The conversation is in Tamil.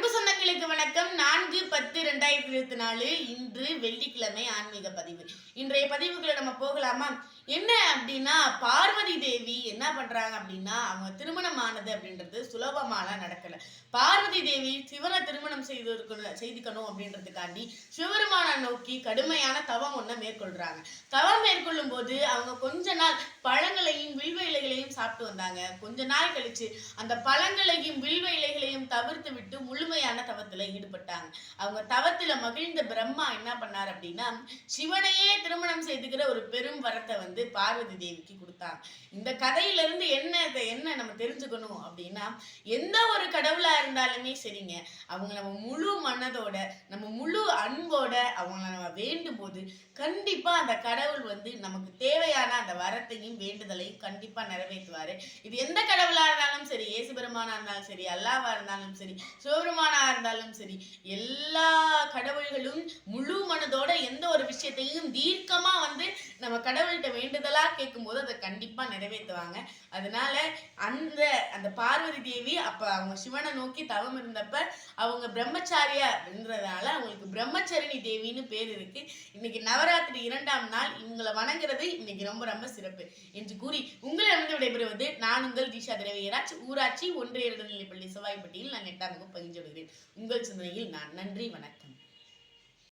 அன்பு சொந்தங்களுக்கு வணக்கம். நான்கு பத்து ரெண்டாயிரத்தி இருபத்தி நாலு. இன்று வெள்ளிக்கிழமை ஆன்மீக பதிவு. இன்றைய பதிவுக்குள்ள நம்ம போகலாமா? என்ன அப்படின்னா பார்வதி தேவி என்ன பண்றாங்க அப்படின்னா அவங்க திருமணம் ஆனது அப்படின்றது சுலபமாலாம் நடக்கல. பார்வதி தேவி சிவனை திருமணம் செய்து செய்துக்கணும் அப்படின்றதுக்காண்டி சிவருமான நோக்கி கடுமையான தவம் ஒன்றை மேற்கொள்றாங்க. தவம் மேற்கொள்ளும் போது அவங்க கொஞ்ச நாள் பழங்களையும் வில்வ இலைகளையும் சாப்பிட்டு வந்தாங்க. கொஞ்ச நாள் கழிச்சு அந்த பழங்களையும் வில்வ தவிர்த்து விட்டு முழுமையான தவத்துல ஈடுபட்டாங்க. அவங்க தவத்துல மகிழ்ந்த பிரம்மா என்ன பண்ணார் அப்படின்னா சிவனையே திருமணம் செய்துக்கிற ஒரு பெரும் வரத்தை வந்து பார்வதி தேவிக்கு கொடுத்தாங்க இந்த கதையிலிருந்து என்ன என்ன நம்ம தெரிஞ்சுக்கணும் அப்படின்னா எந்த ஒரு கடவுளா இருந்தாலுமே சரிங்க அவங்க நம்ம முழு மனதோட நம்ம முழு அன்போட அவங்கள நம்ம வேண்டும் போது கண்டிப்பா அந்த கடவுள் வந்து நமக்கு தேவையான அந்த வரத்தையும் வேண்டுதலையும் கண்டிப்பா நிறைவேற்றுவாரு. இது எந்த கடவுளா இருந்தாலும் சரி இயேசு பெருமானா இருந்தாலும் சரி அல்லாவா இருந்தாலும் சரி சிவபெருமானா இருந்தாலும் சரி எல்லா கடவுள்களும் முழு மனதோட எந்த ஒரு விஷயத்தையும் தீர்க்கமா வந்து நம்ம கடவுள்கிட்ட வேண்டுதலா கேட்கும்போது அதை கண்டிப்பா நிறைவேற்றுவாங்க அதனால அந்த அந்த பார்வதி தேவி அப்ப அவங்க சிவனை நோக்கி தவம் இருந்தப்ப அவங்க பிரம்மச்சாரியா அவங்களுக்கு பிரம்மச்சரணி தேவின்னு பேர் இருக்கு. இன்னைக்கு நவராத்திரி இரண்டாம் நாள் இவங்களை வணங்குறது இன்னைக்கு ரொம்ப ரொம்ப சிறப்பு என்று கூறி உங்களிடமிருந்து விடைபெறுவது நான் உங்கள் தீஷா திரவியராஜ். ஊராட்சி ஒன்றிய நடுநிலைப்பள்ளி செவ்வாய்ப்பட்டியில் நான் எட்டாம் வகுப்பு பயின்று வருகிறேன் உங்கள் சிந்தனையில் நான் நன்றி வணக்கம்.